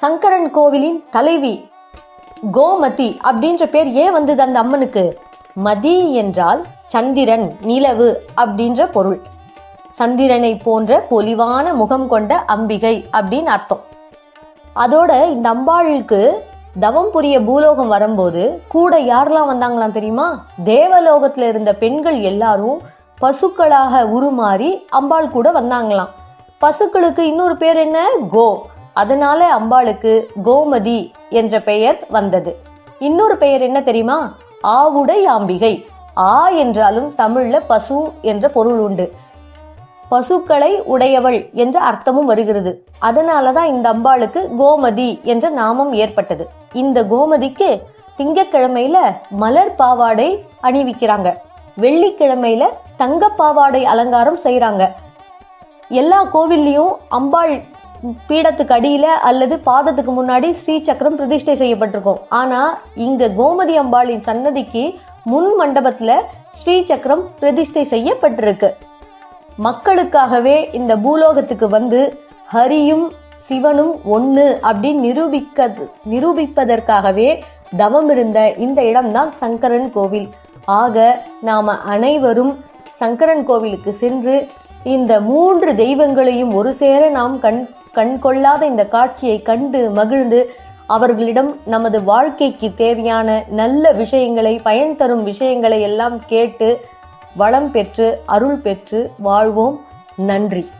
சங்கரன் கோவிலின் தலைவி. கோமதி அப்படின்ற பேர் ஏன் வந்தது அந்த அம்மனுக்கு? மதி என்றால் சந்திரன் நிலவு அப்படின்ற பொருள். சந்திரனை போன்ற பொலிவான முகம் கொண்ட அம்பிகை அப்படின்னு அர்த்தம். அதோட இந்த அம்பாளுக்கு தவம் புரிய பூலோகம் வரும்போது கூட யாரெல்லாம் வந்தாங்களாம் தெரியுமா? தேவலோகத்தில் இருந்த பெண்கள் எல்லாரும் பசுக்களாக உருமாறி அம்பாள் கூட வந்தாங்களாம். பசுக்களுக்கு இன்னொரு பேர் என்ன? கோ. அதனால அம்பாளுக்கு கோமதி என்ற பெயர் வந்தது. இன்னொரு பெயர் என்ன தெரியுமா? ஆவுடை ஆம்பிகை. ஆ என்றாலும் தமிழ்ல பசு என்ற பொருள் உண்டு. பசுக்களை உடையவள் என்ற அர்த்தமும் வருகிறது. அதனால தான் இந்த அம்பாளுக்கு கோமதி என்ற நாமம் ஏற்பட்டது. இந்த கோமதிக்கு திங்கக்கிழமையில மலர் பாவாடை அணிவிக்கிறாங்க. வெள்ளிக்கிழமையில தங்க பாவாடை அலங்காரம் செய்கிறாங்க எல்லா கோவில்லையும் அம்பாள் பீடத்துக்கு அடியில் அல்லது பாதத்துக்கு முன்னாடி ஸ்ரீ சக்கரம் பிரதிஷ்டை செய்யப்பட்டிருக்கும். ஆனால் இங்கே கோமதி அம்பாளின் சன்னதிக்கு முன் மண்டபத்தில் ஸ்ரீ சக்கரம் பிரதிஷ்டை செய்யப்பட்டிருக்கு. மக்களுக்காகவே இந்த பூலோகத்துக்கு வந்து ஹரியும் சிவனும் ஒன்று அப்படின்னு நிரூபிக்க நிரூபிப்பதற்காகவே தவம் இருந்த இந்த இடம்தான் சங்கரன் கோவில். ஆக நாம் அனைவரும் சங்கரன் கோவிலுக்கு சென்று இந்த மூன்று தெய்வங்களையும் ஒரு சேர நாம் கண் கண் கொள்ளாத இந்த காட்சியை கண்டு மகிழ்ந்து அவர்களிடம் நமது வாழ்க்கைக்கு தேவையான நல்ல விஷயங்களை பயன் தரும் விஷயங்களை எல்லாம் கேட்டு வளம் பெற்று அருள் பெற்று வாழ்வோம். நன்றி.